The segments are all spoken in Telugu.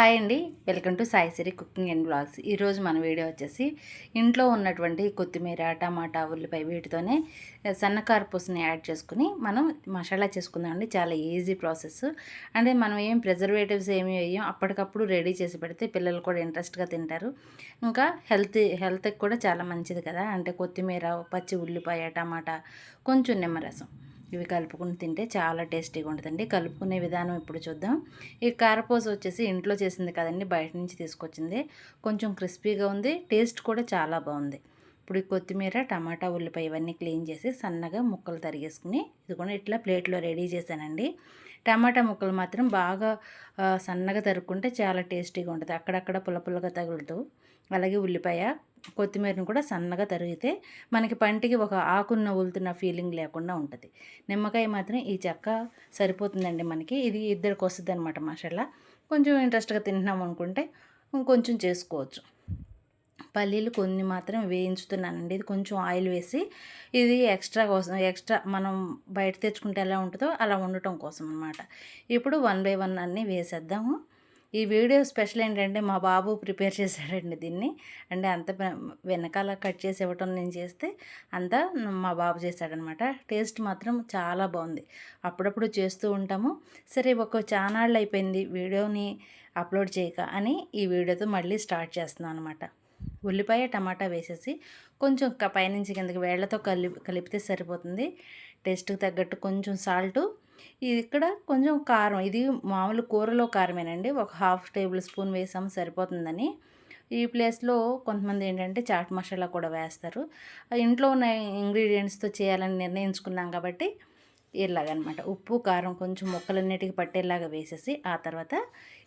హాయ్ అండి. Welcome to Saisiri cooking and blogs ఈరోజు మన వీడియో వచ్చేసి ఇంట్లో ఉన్నటువంటి కొత్తిమీర టమాటా ఉల్లిపాయ వీటితోనే సన్నకారు పూసని యాడ్ చేసుకుని మనం మసాలా చేసుకుందామండి చాలా ఈజీ ప్రాసెస్. అంటే మనం ఏం ప్రిజర్వేటివ్స్ ఏమి వేయం అప్పటికప్పుడు రెడీ చేసి పెడితే పిల్లలు కూడా ఇంట్రెస్ట్గా తింటారు. ఇంకా హెల్త్ హెల్త్కి కూడా చాలా మంచిది కదా. అంటే కొత్తిమీర పచ్చి ఉల్లిపాయ టమాటా కొంచెం నిమ్మరసం. ఇవి కలుపుకుని తింటే చాలా టేస్టీగా ఉంటుందండి. కలుపుకునే విధానం ఇప్పుడు చూద్దాం. ఈ కారపూస వచ్చేసి ఇంట్లో చేసింది కదండి బయట నుంచి తీసుకొచ్చింది. కొంచెం క్రిస్పీగా ఉంది టేస్ట్ కూడా చాలా బాగుంది. ఇప్పుడు కొత్తిమీర టమాటా ఉల్లిపాయ ఇవన్నీ క్లీన్ చేసి సన్నగా ముక్కలు తరిగేసుకుని ఇది కూడా ఇట్లా ప్లేట్లో రెడీ చేశానండి. టమాటా ముక్కలు మాత్రం బాగా సన్నగా తరుక్కుంటే చాలా టేస్టీగా ఉంటుంది. అక్కడక్కడ పుల్ల పుల్లగా తగులుతూ అలాగే ఉల్లిపాయ కొత్తిమీరను కూడా సన్నగా తరిగితే మనకి పంటికి ఒక ఆకున్న ఉలుతున్న ఫీలింగ్ లేకుండా ఉంటుంది. నిమ్మకాయ మాత్రం ఈ చెక్క సరిపోతుందండి మనకి. ఇది ఇద్దరికి వస్తుంది అనమాట మసాలా. కొంచెం ఇంట్రెస్ట్గా తింటున్నాం అనుకుంటే కొంచెం చేసుకోవచ్చు. పల్లీలు కొన్ని మాత్రం వేయించుతున్నానండి. ఇది కొంచెం ఆయిల్ వేసి ఇది ఎక్స్ట్రా కోసం ఎక్స్ట్రా మనం బయట తెచ్చుకుంటే ఎలా ఉంటుందో అలా ఉండటం కోసం అనమాట ఇప్పుడు వన్ బై వన్ అన్నీ వేసేద్దాము. ఈ వీడియో స్పెషల్ ఏంటంటే మా బాబు ప్రిపేర్ చేశాడండి దీన్ని. అంటే అంత వెనకాల కట్ చేసి ఇవ్వటం నేను చేస్తే అంతా మా బాబు చేశాడనమాట. టేస్ట్ మాత్రం చాలా బాగుంది. అప్పుడప్పుడు చేస్తూ ఉంటాము. సరే ఒక చానాళ్ళు అయిపోయింది వీడియోని అప్లోడ్ చేయక అని ఈ వీడియోతో మళ్ళీ స్టార్ట్ చేస్తున్నాను అనమాట. ఉల్లిపాయ టమాటా వేసేసి కొంచెం పైనుంచి కిందకి వేళ్ళతో కలిపి కలిపితే సరిపోతుంది. టేస్ట్కి తగ్గట్టు కొంచెం సాల్టు ఇది ఇక్కడ కొంచెం కారం ఇది మామూలు కూరలో కారమేనండి. ఒక హాఫ్ టేబుల్ స్పూన్ వేసాము సరిపోతుందని. ఈ ప్లేస్లో కొంతమంది ఏంటంటే చాట్ మసాలా కూడా వేస్తారు. ఇంట్లో ఉన్న ఇంగ్రీడియంట్స్తో చేయాలని నిర్ణయించుకున్నాం కాబట్టి ఇలాగనమాట. ఉప్పు కారం కొంచెం ముక్కలన్నిటికీ పట్టేలాగా వేసేసి ఆ తర్వాత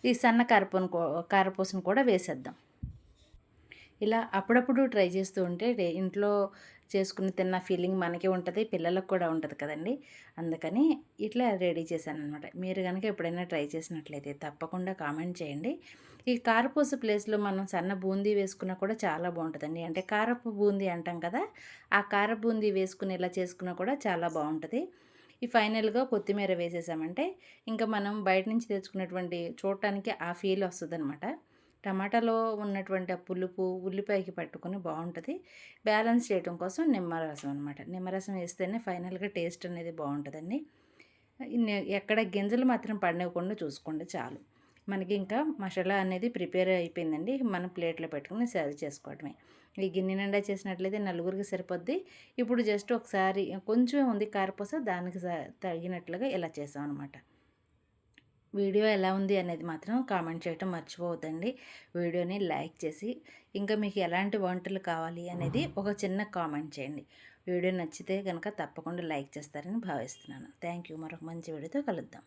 ఈ సన్న కారపూను కారపూసను కూడా వేసేద్దాం. ఇలా అప్పుడప్పుడు ట్రై చేస్తూ ఉంటే ఇంట్లో చేసుకుని తిన్న ఫీలింగ్ మనకే ఉంటుంది పిల్లలకు కూడా ఉంటుంది కదండి. అందుకని ఇట్లా రెడీ చేశాను అనమాట మీరు కనుక ఎప్పుడైనా ట్రై చేసినట్లయితే తప్పకుండా కామెంట్ చేయండి. ఈ కారపూస ప్లేస్లో మనం సన్న బూందీ వేసుకున్నా కూడా చాలా బాగుంటుందండి. అంటే కారపు బూందీ అంటాం కదా ఆ కార బూందీ వేసుకుని ఇలా చేసుకున్నా కూడా చాలా బాగుంటుంది. ఈ ఫైనల్గా కొత్తిమీర వేసేసామంటే ఇంకా మనం బయట నుంచి తెచ్చుకున్నటువంటి చూడటానికి ఆ ఫీల్ వస్తుంది అనమాట టమాటాలో ఉన్నటువంటి ఆ పులుపు ఉల్లిపాయకి పట్టుకొని బాగుంటుంది. బ్యాలెన్స్ చేయడం కోసం నిమ్మరసం అనమాట నిమ్మరసం వేస్తేనే ఫైనల్గా టేస్ట్ అనేది బాగుంటుందండి. ఎక్కడ గింజలు మాత్రం పడినవ్వకుండా చూసుకోండి చాలు. మనకి ఇంకా మసాలా అనేది ప్రిపేర్ అయిపోయిందండి. మనం ప్లేట్లో పెట్టుకుని సర్వ్ చేసుకోవడమే ఈ గిన్నె నిండా చేసినట్లయితే నలుగురికి సరిపోద్ది. ఇప్పుడు జస్ట్ ఒకసారి కొంచెమే ఉంది కారపూస దానికి తగినట్లుగా ఇలా చేసాం అనమాట వీడియో ఎలా ఉంది అనేది మాత్రం కామెంట్ చేయటం మర్చిపోవద్దండి. వీడియోని లైక్ చేసి ఇంకా మీకు ఎలాంటి వంటలు కావాలి అనేది ఒక చిన్న కామెంట్ చేయండి. వీడియో నచ్చితే కనుక తప్పకుండా లైక్ చేస్తారని భావిస్తున్నాను. థ్యాంక్ యూ మరొక మంచి వీడియోతో కలుద్దాం.